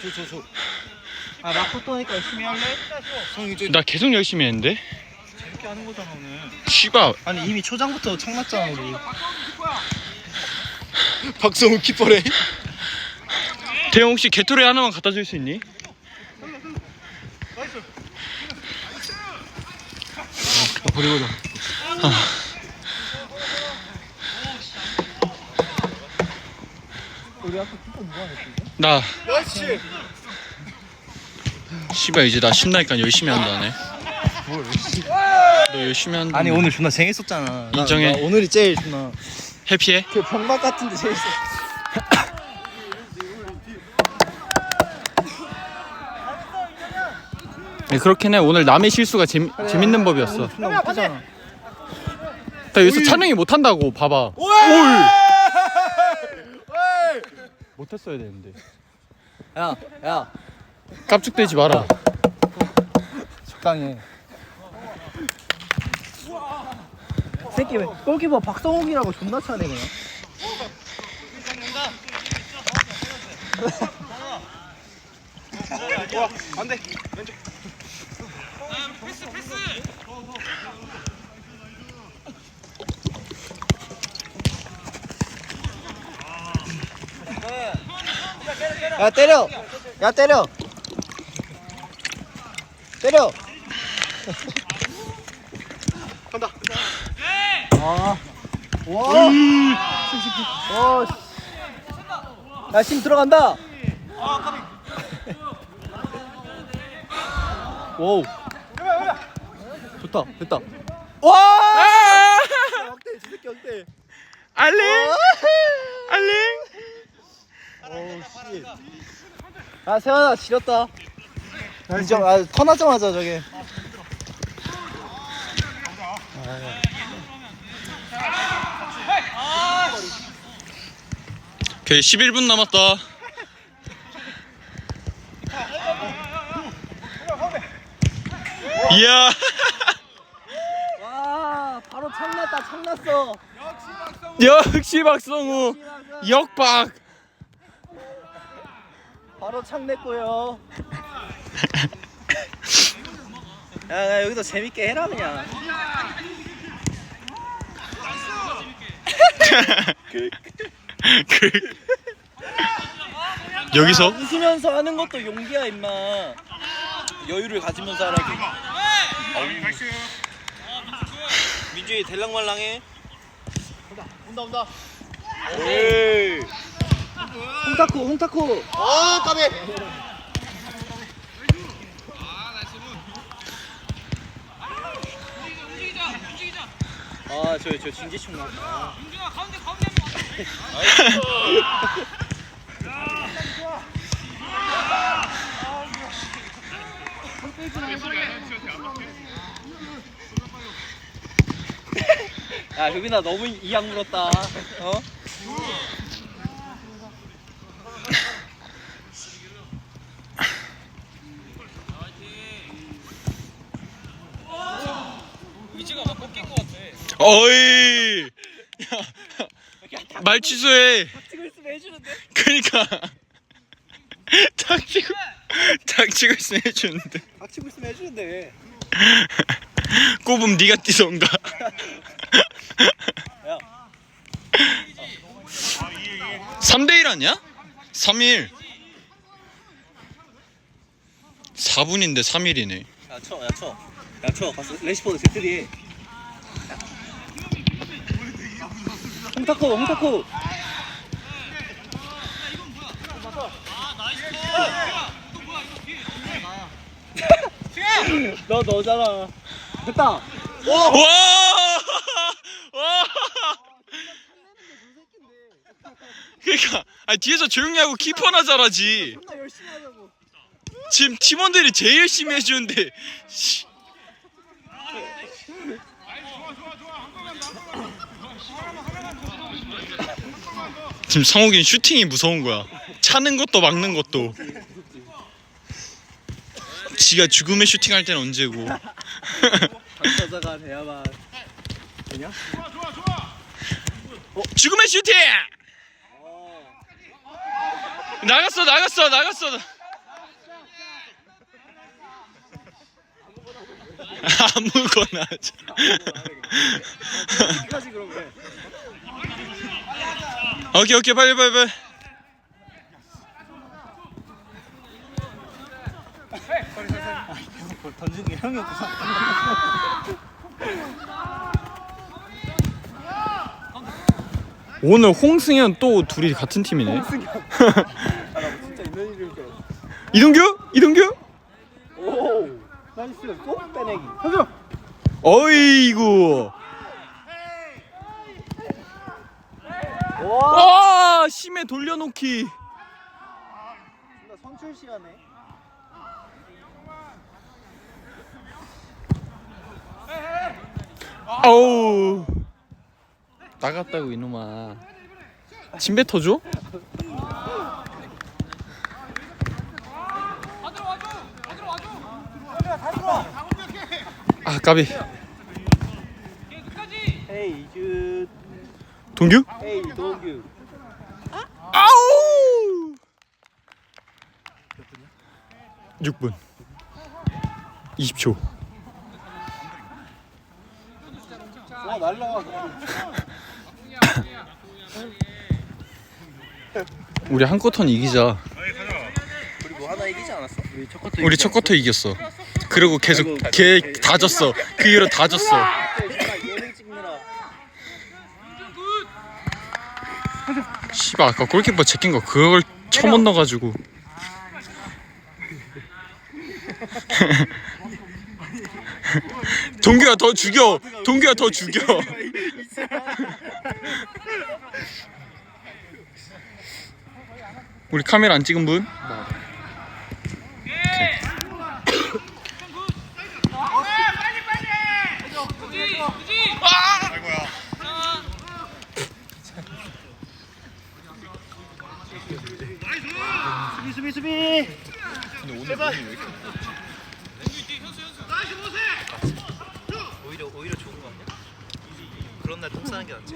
저저저 아 마코 또니까 열심히 할래? 성이 저 나 계속 열심히 했는데. 이렇게 하는 거잖아 오늘 씨발. 아니 이미 초장부터 창났잖아 우리 박성우 키퍼래. 대영 혹시 개토레 하나만 갖다 줄 수 있니? 버리고 자. 우리 아까 키퍼 누가 했지? 나 그렇지. 씨발 이제 나 신나니까 열심히 한다네. 너 열심히 한다. 아니 오늘 존나 재밌었잖아 인정해. 나, 나 오늘이 제일 존나 해피해? 그 병맛 같은데 재밌어 네, 그렇긴 해. 오늘 남의 실수가 재미, 재밌는 법이었어. 존나 웃기잖아 나 여기서 찬영이 못 한다고 봐봐. 올. 못했어야 되는데. 야 야 깝죽대지 마라. 적당히 해 새끼 왜 골키퍼 박성욱이라고 존나 차네 그냥 안돼. 야 때려 야 때려 때려 간다. 아. 와. 어. 씨. 야, 심 들어간다. 오. 좋다. 됐다. 와! 역대, 저 새끼 역대. 알링! 알링! 오, 씨. 아, 세환아, 지렸다. 인정, 아, 턴하자마자 저게. 오케이 11분 남았다. 이야. 와, 바로 창났다, 창났어. 역시 박성우 역박. 바로 창냈고요. 야, 야, 여기서 재밌게 해라 그냥. 그 여기서 웃으면서 하는 것도 용기야 임마. 여유를 가지면서 하라고. 민준이 델랑말랑해. 온다 온다. 에이. 홍타쿠 홍타쿠. 아 까비. 아저 저 진지 충 나왔다. 야 효빈아 너무 이악 물었다. 어? 어이 말 취소해. 찍고 있으면 해주는데. 그니까 탁 치고 탁 치고 있으면 해주는데 닥치고 있으면 해주는데. 꼽으면 네가 뛰던가. 야. 3대1 아니야? 3일 4분인데 3일이네 야 쳐, 야 쳐, 야 쳐. 가서 레시포드 제트리. 홍타코, 홍타코. 너 너잖아. 됐다. 와! 와! 그러니까 아니 뒤에서 조용히 하고 키퍼나 잘하지 존나 열심히 하자고. 지금 팀원들이 제일 열심히 해주는데 씨. 지금 성욱이는 슈팅이 무서운 거야 차는 것도 막는 것도 지가 죽음의 슈팅 할 때는 언제고 당사자가 돼야만 되냐? 죽음의 슈팅! 어. 나갔어 나갔어 나갔어 아무거나 하자 끝까지. 오케이 오케이 빨리 빨리 빨리 던지는 게 형이 없어. 오늘 홍승현 또 둘이 같은 팀이네 진짜 있는 일인 줄 알았어. 이동규? 이동규? 오. 나이스. 또 빼내기. 현수. 어이구 와. 와 심해 돌려놓기 나 선출 시간에. 아우 나갔다고 이놈아 침 뱉어줘? 아 까비 주. 동규? 아우 6분 20초 와 날라와. 우리 한 쿼터는 이기자 우리 뭐 하나 이기지 않았어? 우리 첫 쿼터 우리 첫 쿼터 이겼어 그리고 계속 걔 다 졌어. 그 이후로 다 졌어. 씨발 아까 골키퍼 제낀 거 그걸 처못 넣어가지고. 동규야 더 죽여. 동규야 더 죽여. 우리 카메라 안 찍은 분? 수비 수비 수비. 오히려 오히려 좋은 거 아니야? 그런 날똥 싸는 게 낫지.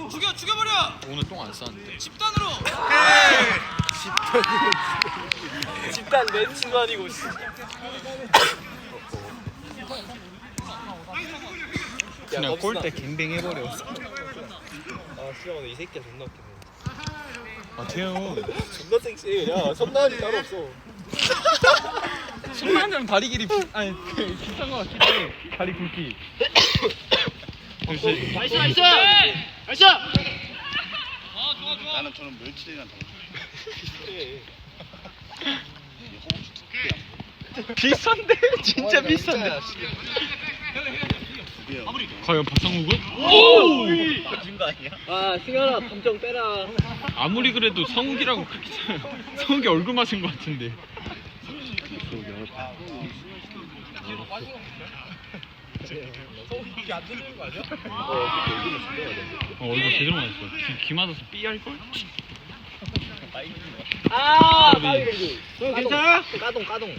오늘 똥 안 쌌는데 집단 멘치도 아니고. 씨. 그냥 골대 갱뱅 해버려 아 진짜 오늘 이 새끼야 존나 웃기네. 아 태형 존나 섹시해. 야 선나이 따로 없어. 손만장 다리 길이 비, 아니 그 비슷한 거 같긴 해 다리 굵기 역시 나이스 나이스. 나이스. 나는 저는 멸치랑 비싼데? 진짜 비싼데? 과연 박상욱은? 맞은 거 아니야? 아 승현아 감정 빼라. 아무리 그래도 성욱이라고 그렇게 잘- 성욱이 얼굴 맞은 것 같은데 어, 얼굴 제대로 맞았어 귀, 귀 맞아서 삐 할 걸? 아 까비. 괜찮아? 까동 까동.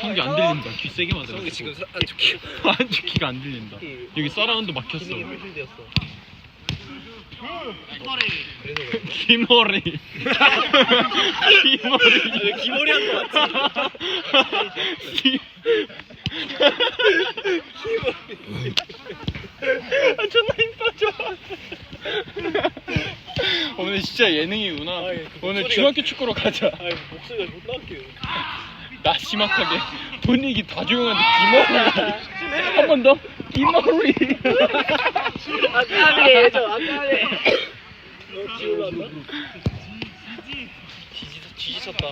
성욱이 안 들린다. 귀 세게 맞아 성욱이 지금 서- 안 좋게 안쪽 귀가 안 들린다. 여기 서라운드 막혔어. 기능이 풀필되었어. 기머리. 기머리. 기머리. 한거 맞지? 기- 아 존나 힘 빠져 오늘 진짜 예능이구나. 아, 예, 그 오늘 목소리가- 중학교 축구로 가자. 아 목소리가 존나 웃겨. 나심막하게 돈 얘기 다 조용한데 기머리 한번더 기머리 아까비 해줘 아까비. 너 지올라한다? 뒤지쳤다.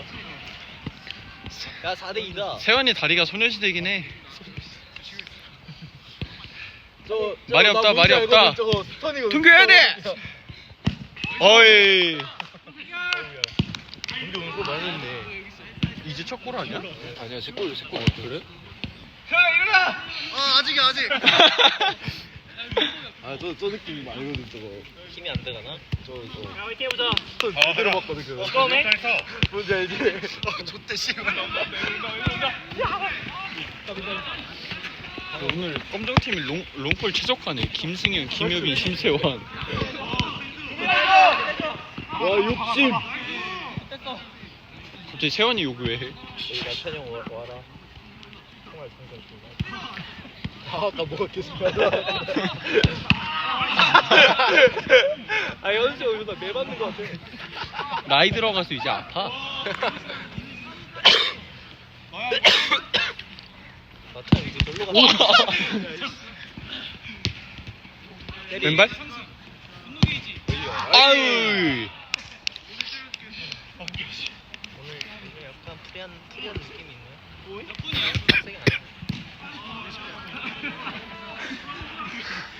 야 4대 2다. 세환이 다리가 소녀시대긴 해 저, 저, 말이 나 없다, 말이 없다. 저거 스턴이거든. 등교 해야 돼! 어이 근데 오늘 그거 많이 했네. 이제 첫 골 아니야? 아니야 제 골 제골 그래? 아 아직이야 아직 아저 저 느낌이 말거든 저거. 힘이 안 들어가나? 저저 야 이렇게 해보자. 스턴 제대로 봤거든 그거. 처음에? 뭔지 알지? 아 좋대 씨발 오늘 검정팀이 롱, 롱골 최적화네 김승현, 김효빈, 심세환 와 욕심. 갑자기 세원이 요구해. 여기 나찬형 와- 와라. 총알 상장 좀. 아, 아까 먹었겠습니다. 아, 연수 여기서 매 받는 거 같아. 나이 들어가서 이제 아파. 나찬 이제 놀러. 갔다. 왼발? 아유. 오늘 오늘 약간 프리한 프리한 느낌이 있네. 세게 안 해.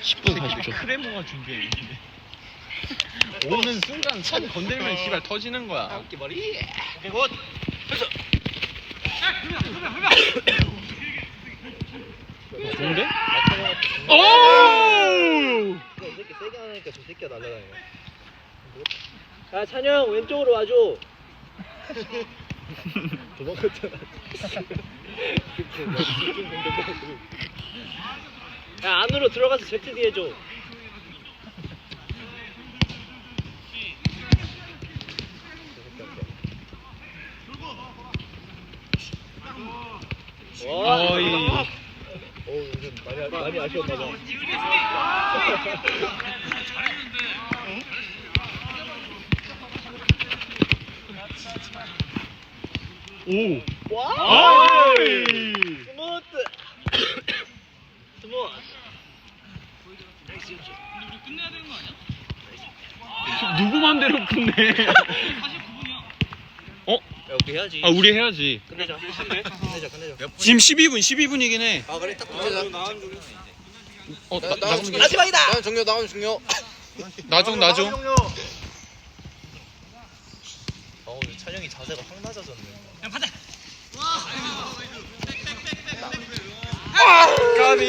10분 40초. 크레모가 준비해 있는데. 오는 순간 선 건들면 씨발 터지는 거야. 어깨 머리. 오케이 굿. 좋은데? 나찬 오! 형. 이 새끼 세게 하니까 저 새끼가 날라다녀. 야 찬영 왼쪽으로 와줘. 도망갔잖아. 야 안으로 들어가서 ZD 해줘. 와. 어이. 어, 요즘 많이 아- 많이 아쉬웠나 봐. 오. 와! 아이. 스무트. 스무트. 누구 맘대로 끝내. 어? 야, 우리 해야지. 아 우리 해야지. 끝내자. 끝내자, 끝내자. 지금 12분, 12분이긴 해. 아 그래 딱 붙여자 어, 나, 나, 나, 마지막이다! 나는 중요 나오는 중요 나중, 나중. 아 오늘 찬영이 자세가 확 낮아졌네. 그냥 받아. 아, 까비.